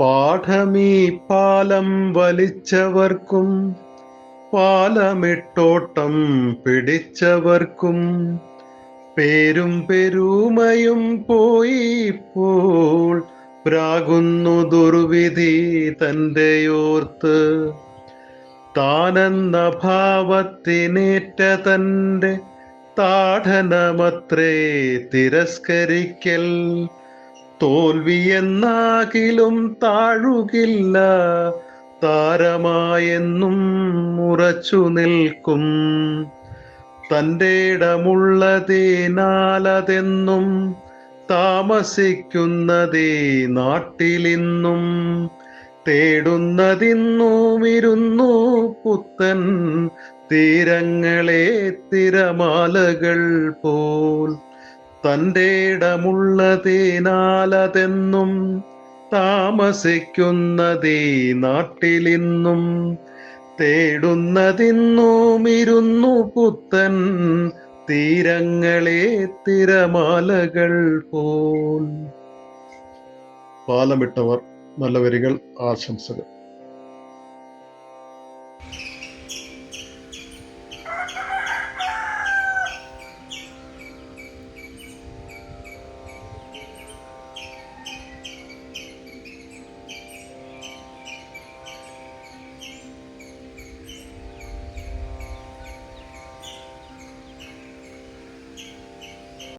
പാഠമീ പാലം വലിച്ചവർക്കും പാലമിട്ടോട്ടം പിടിച്ചവർക്കും. പേരും പെരുമയും പോയി ഇപ്പോൾ പ്രാകുന്നു ദുർവിധി തന്റെയോർത്ത്. താനെന്ന ഭാവത്തിനേറ്റ തന്റെ താഠനമത്രേ തിരസ്കരിക്കൽ. തോൽവിയെന്നാകിലും താഴുകില്ല. താരമായെന്നും ഉറച്ചു നിൽക്കും. തന്റെ ഇടമുള്ളതേനാലതെന്നും താമസിക്കുന്നതേ നാട്ടിലിന്നും. തേടുന്നതിന്നുമിരുന്നു പുത്തൻ തീരങ്ങളെ തിരമാലകൾ പോൽ. തന്റെ ഇടമുള്ളതേനാലതെന്നും താമസിക്കുന്നതേ നാട്ടിലിന്നും തേടുന്നതിന്നുമിരുന്നു പുത്തൻ തീരങ്ങളെ തിരമാലകൾ പോൽ. പാലമിട്ടവർ നല്ല വരികൾ ആശംസകൾ.